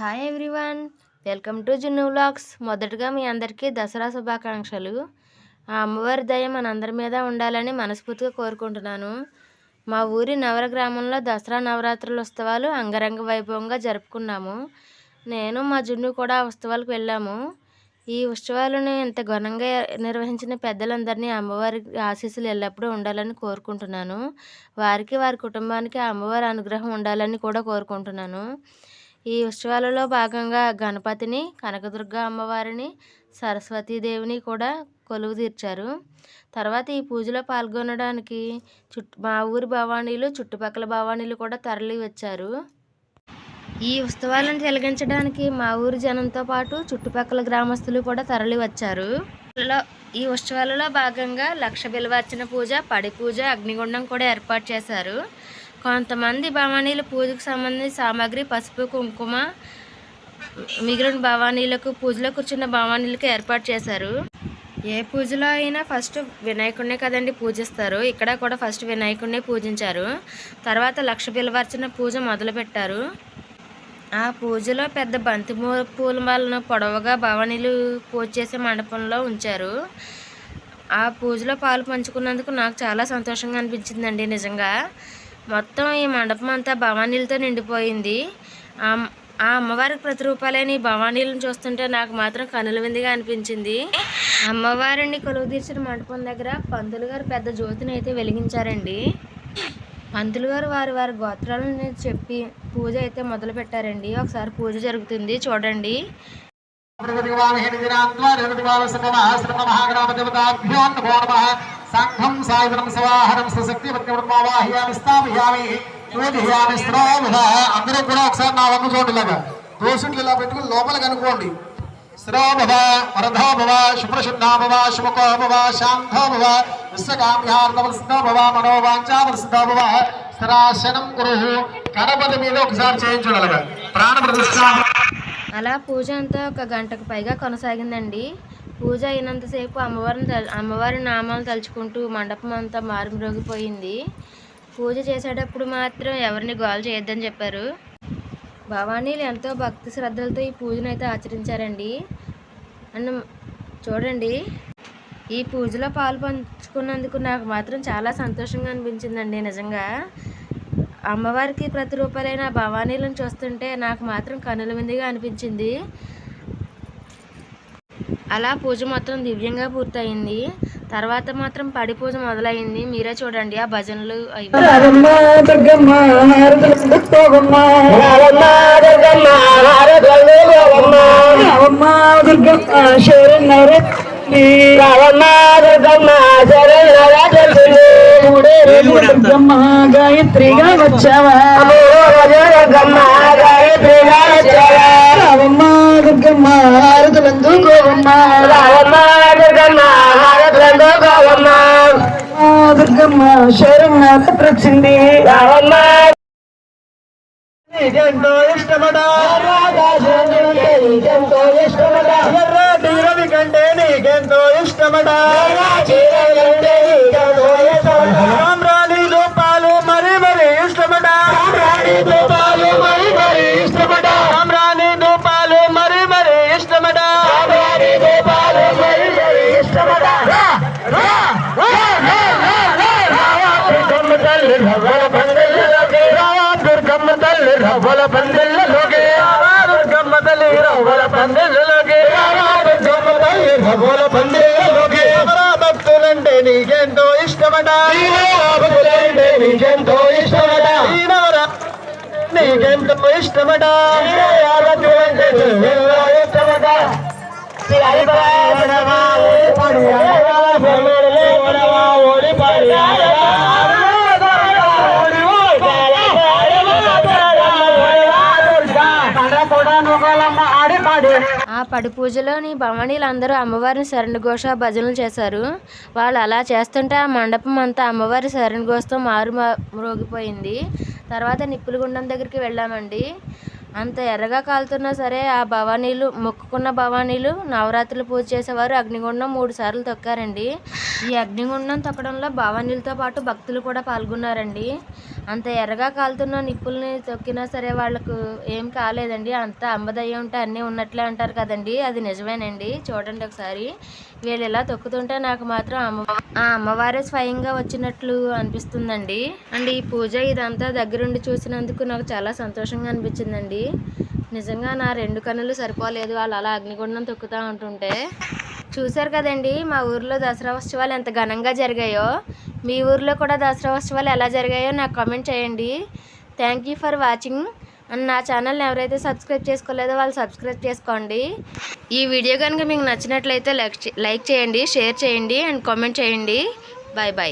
Hi everyone welcome to Junnu vlogs మొదటగా మీ అందరికీ దసరా శుభాకాంక్షలు. ఆ అమ్మవారి దయ మనందరి మీద ఉండాలని మనస్ఫూర్తిగా కోరుకుంటున్నాను. మా ఊరి నవర గ్రామంలో దసరా నవరాత్రుల ఉత్సవాలు అంగరంగ వైభవంగా జరుపుకున్నాము. నేను మా జున్ను కూడా ఆ ఉత్సవాలకు వెళ్ళాము. ఈ ఉత్సవాలను ఇంత ఘనంగా నిర్వహించిన పెద్దలందరినీ అమ్మవారి ఆశీస్సులు ఎల్లప్పుడూ ఉండాలని కోరుకుంటున్నాను. వారికి వారి కుటుంబానికి అమ్మవారి అనుగ్రహం ఉండాలని కూడా కోరుకుంటున్నాను. ఈ ఉత్సవాలలో భాగంగా గణపతిని కనకదుర్గ అమ్మవారిని సరస్వతీదేవిని కూడా కొలువు తీర్చారు. తర్వాత ఈ పూజలో పాల్గొనడానికి చుట్టు మా ఊరి భవానీలు చుట్టుపక్కల భవానీలు కూడా తరలి వచ్చారు. ఈ ఉత్సవాలను తిలగించడానికి మా ఊరి జనంతో పాటు చుట్టుపక్కల గ్రామస్తులు కూడా తరలి వచ్చారు. ఈ ఉత్సవాలలో భాగంగా లక్ష బిల్వార్చన పూజ పడి పూజ అగ్నిగుండం కూడా ఏర్పాటు చేశారు. కొంతమంది భవానీలు పూజకు సంబంధించిన సామాగ్రి పసుపు కుంకుమ మిగిలిన భవానీలకు పూజలో కూర్చున్న భవానీలకు ఏర్పాటు చేశారు. ఏ పూజలో అయినా ఫస్ట్ వినాయకుడినే కదండి పూజిస్తారు. ఇక్కడ కూడా ఫస్ట్ వినాయకుడినే పూజించారు. తర్వాత లక్ష బిలవార్చన పూజ మొదలుపెట్టారు. ఆ పూజలో పెద్ద బంతి పూల మాలను పొడవుగా భవానీలు పూజ చేసే మండపంలో ఉంచారు. ఆ పూజలో పాలు పంచుకున్నందుకు నాకు చాలా సంతోషంగా అనిపించిందండి నిజంగా. మొత్తం ఈ మండపం అంతా భవానీలతో నిండిపోయింది. ఆ అమ్మవారికి ప్రతిరూపాలైన ఈ భవానీలను చూస్తుంటే నాకు మాత్రం కనుల విందుగా అనిపించింది. అమ్మవారిని కొలువు తీర్చిన మండపం దగ్గర పంతులు గారు పెద్ద జ్యోతిని అయితే వెలిగించారండి. పంతులు గారు వారి వారి గోత్రాలను చెప్పి పూజ అయితే మొదలు పెట్టారండి. ఒకసారి పూజ జరుగుతుంది చూడండి. సంఘం సాయుధం సవాహనం సశక్తిమత్యమావాహయామి స్థాపయామి హియామి శ్రోభ అందరూ కూడా ఒకసారి నా వంక చూడండి ఇలాగా. దోషుట్లు ఇలా పెట్టుకుని లోపల కనుక్కోండి శ్రోభవ వరధో శుభ్రశుద్ధాభవ శుభకోభవ శాంతోభవ శుభకో భవ భవ భవ స్థిరాశనం కురు గణపతి మీద ఒకసారి చేయించండి ప్రాణ ప్రతిష్ట అలా పూజ అంతా ఒక గంటకు పైగా కొనసాగిందండి. పూజ అయినంతసేపు అమ్మవారిని తల- అమ్మవారి నామాలు తలుచుకుంటూ మండపం అంతా మారుమ్రోగిపోయింది పూజ చేసేటప్పుడు మాత్రం ఎవరిని గోల్ చేయొద్దని చెప్పారు. భవానీలు ఎంతో భక్తి శ్రద్ధలతో ఈ పూజను అయితే ఆచరించారండి. అండ్ చూడండి. ఈ పూజలో పాలు పంచుకున్నందుకు నాకు మాత్రం చాలా సంతోషంగా అనిపించిందండి నిజంగా. అమ్మవారికి ప్రతిరూపాలైన రూపాయలైన భవానీలను చూస్తుంటే నాకు మాత్రం కనుల విందుగా అనిపించింది. అలా పూజ మొత్తం దివ్యంగా పూర్తయింది తర్వాత మాత్రం పడి పూజ మొదలైంది మీరే చూడండి ఆ భజనలు గాయత్రిగా వచ్చావా గాయత్రిగా దుర్గమ్మ శరణాథ ప్రచింది నీకెంతో ఇష్టమడా నీకెంతో ఇష్టమడా ఎర్రటి కంటే నీకెంతో ఇష్టమడా సామ్రాణి రూపాలు మరి మరి ఇష్టమడా రూపాలు మరి పందిళ్ళలోకి ఎవరా భక్తులంటే నీకెంతో ఇష్టమట. భక్తులంటే నీకెంతో ఇష్టమట. నీకెంతో ఇష్టమట. భక్తులంటే నీకెంతో ఇష్టమట. ఆ పడి పూజలోని భవానీలు అందరూ అమ్మవారిని శరణఘోష భజనలు చేశారు. వాళ్ళు అలా చేస్తుంటే ఆ మండపం అంతా అమ్మవారి శరణఘోషతో మారు మ్రోగిపోయింది. తర్వాత నిప్పులగుండం దగ్గరికి వెళ్ళామండి. అంత ఎర్రగా కాలుతున్నా సరే ఆ భవానీలు మొక్కుకున్న భవానీలు నవరాత్రులు పూజ చేసేవారు. అగ్నిగుండం మూడు సార్లు తొక్కారండి. ఈ అగ్నిగుండం తొక్కడంలో భవానీలతో పాటు భక్తులు కూడా పాల్గొన్నారండి. అంత ఎర్రగా కాలుతున్న నిప్పుల్ని తొక్కినా సరే వాళ్ళకు ఏం కాలేదండి. అంత అమ్మదయ్య ఉంటే అన్నీ ఉన్నట్లే అంటారు కదండి. అది నిజమేనండి. చూడండి ఒకసారి. వీళ్ళు ఇలా తొక్కుతుంటే నాకు మాత్రం అమ్మ ఆ అమ్మవారే స్వయంగా వచ్చినట్లు అనిపిస్తుందండి. అండ్ ఈ పూజ ఇదంతా దగ్గరుండి చూసినందుకు నాకు చాలా సంతోషంగా అనిపించిందండి. నిజంగా నా రెండు కన్నులు సరిపోలేదు. వాళ్ళు అలా అగ్నిగుండం తొక్కుతూ ఉంటుంటే. చూశారు కదండి మా ఊర్లో దసరా ఉత్సవాలు ఎంత ఘనంగా జరిగాయో. మీ ఊర్లో కూడా దసరా ఉత్సవాలు ఎలా జరిగాయో నాకు కామెంట్ చేయండి. Thank you for watching and నా ఛానల్ని ఎవరైతే సబ్స్క్రైబ్ చేసుకోలేదో వాళ్ళు సబ్స్క్రైబ్ చేసుకోండి. ఈ వీడియో కనుక మీకు నచ్చినట్లయితే లైక్ లైక్ చేయండి షేర్ చేయండి అండ్ కామెంట్ చేయండి. Bye bye